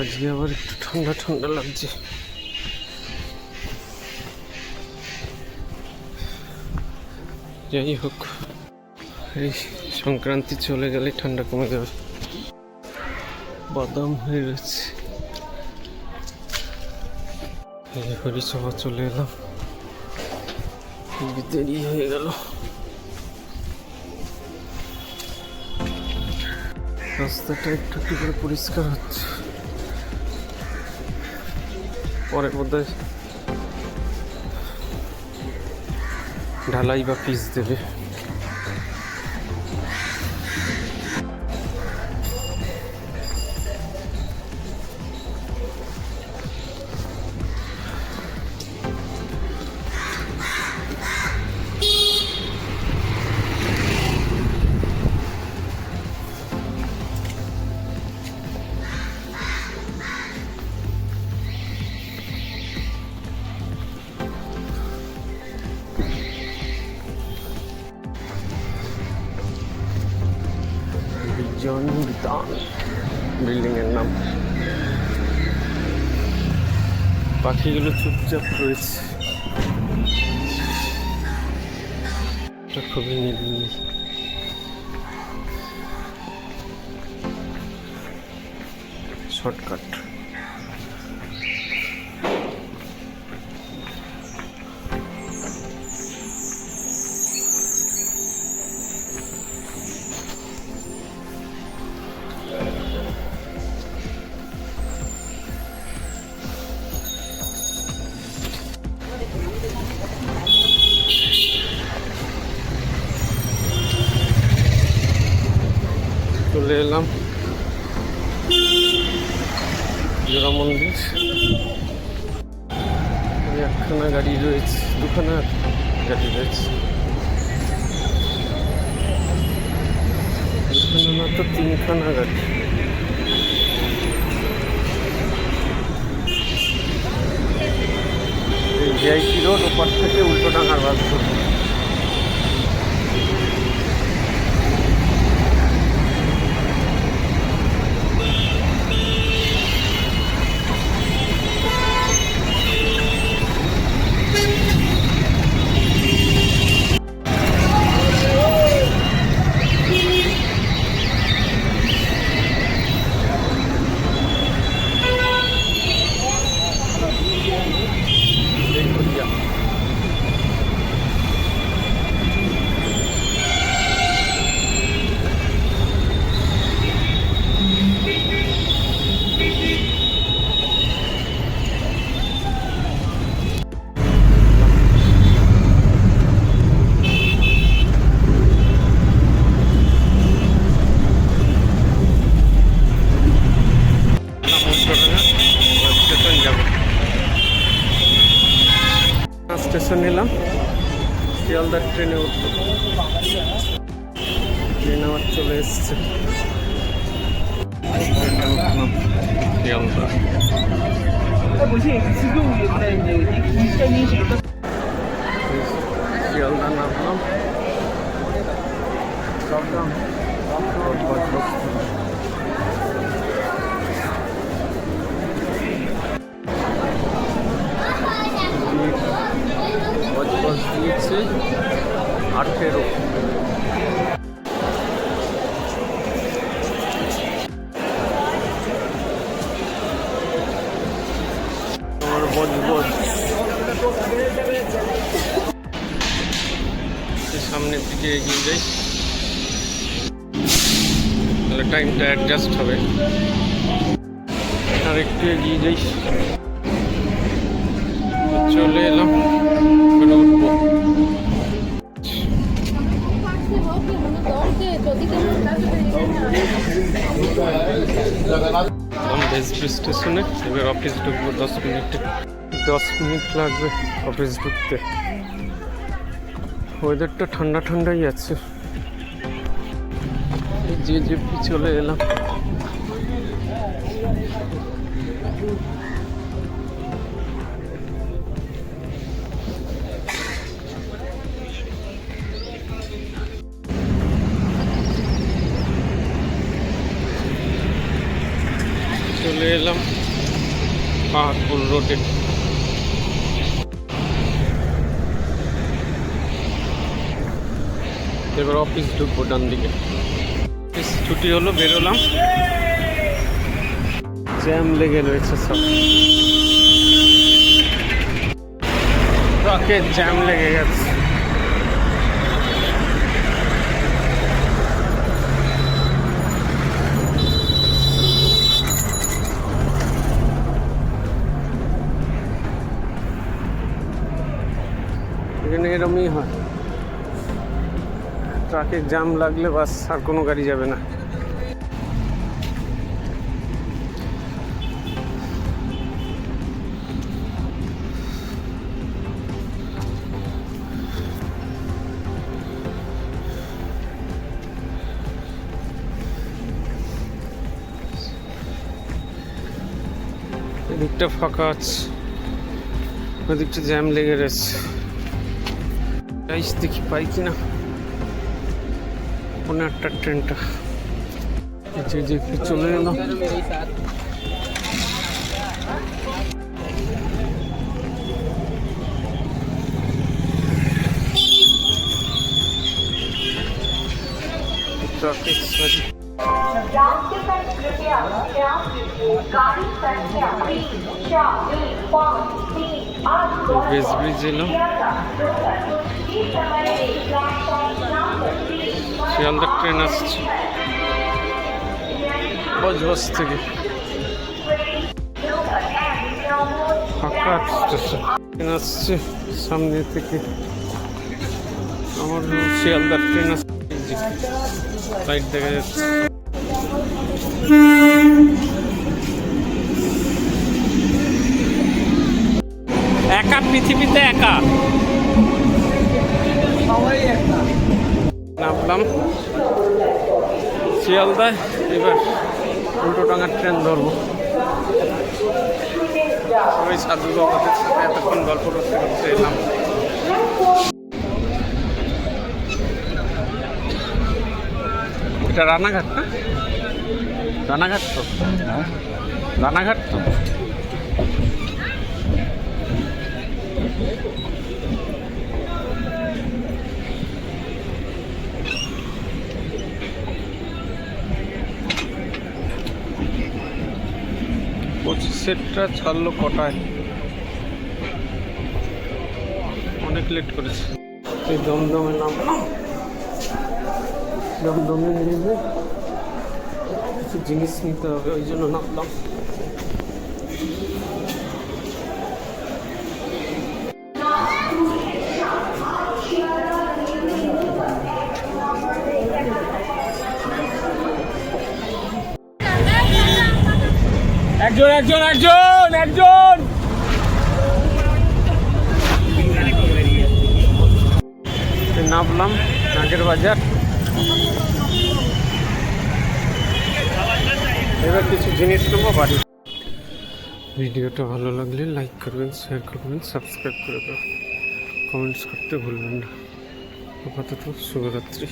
আজকে আবার একটু ঠান্ডা ঠান্ডা লাগছে। যাই হোক, এই সংক্রান্তি চলে গেলে ঠান্ডা কমে যাবে। বাদাম হয়ে গেছে। এই হরিসভা চলে এলাম। দেরি হয়ে গেল। রাস্তাটা একটু একটু করে পরিষ্কার হচ্ছে। পরে মধ্যে ঢালাই বা পিস দেবে। বিতান বিল্ডিং এর নাম। পাখিগুলো চুপচাপ রয়েছে। খুবই নির্মল শর্টকাট। চলে এলাম। জোড়া মন্দির। একখানা গাড়ি রয়েছে, দুখানা গাড়ি রয়েছে। দুখানা তো তিনখানা গাড়ি। ভিআইপি রোড ওপার থেকে উল্টো ডাঙার বাস স্টেশন নিলাম। শিয়ালদার ট্রেনে উঠল। ট্রেন আমার চলে এসছে। নাম শিয়ালদা নাম। আমার বজবজ সামনের দিকে এগিয়ে যাই। তাহলে টাইমটা অ্যাডজাস্ট হবে। আর একটু এগিয়ে যাই। চলে এলাম। উঠবো। বেসবি স্টেশনে এবার অফিস ঢুকবো দশ মিনিটে। দশ মিনিট লাগবে অফিস ঢুকতে ওয়েদারটা ঠান্ডা ঠান্ডাই আছে। যে যে চলে এলাম। চলে এলাম পাহাড়পুর রোডে। এবার অফিস ঢুকবো ডান দিকে। অফিস ছুটি হলো, বেরোলাম। জ্যাম লেগে রয়েছে সব। ট্রাকের জ্যাম লেগে গেছে। এখানে হয়। ট্রাফিক জ্যাম লাগলে বাস আর কোনো গাড়ি যাবে না। এদিকটা ফাঁকা আছে, ওদিকটা জ্যাম লেগে রয়েছে। গাইস দেখি পাই কি না কোনো একটা ট্রেনটা যে যে চলে গেল ট্রাফিক সরি এলাম শিয়ালদা ট্রেন আসছে। বজবজ থেকে। ফাঁকা ট্রেন আসছে সামনে থেকে। আমার শিয়ালদার ট্রেন আসছে। লাইট দেখা যাচ্ছে। একা, পৃথিবীতে একা। নামলাম শিয়ালদায় এবার উল্টো টাঙার ট্রেন ধরবো। সবাই সাধু বাবাদের সাথে এতক্ষণ গল্প করতে করতে এলাম। এটা রানাঘাট না? রানাঘাট তো? রানাঘাট তো? পঁচিশেরটা ছাড়লো কটায়? অনেক লেট করেছে। দমদমে নামলাম দমদমে নেমে কিছু জিনিস নিতে হবে ওই জন্য নামলাম একজন একজন একজন একজন! নামলাম নাগের বাজার। এবার কিছু জিনিস নেব, বাড়ি। ভিডিওটা ভালো লাগলে লাইক করবেন শেয়ার করবেন সাবস্ক্রাইব করে দেবেন কমেন্টস করতে ভুলবেন না। আপাতত শুভরাত্রি।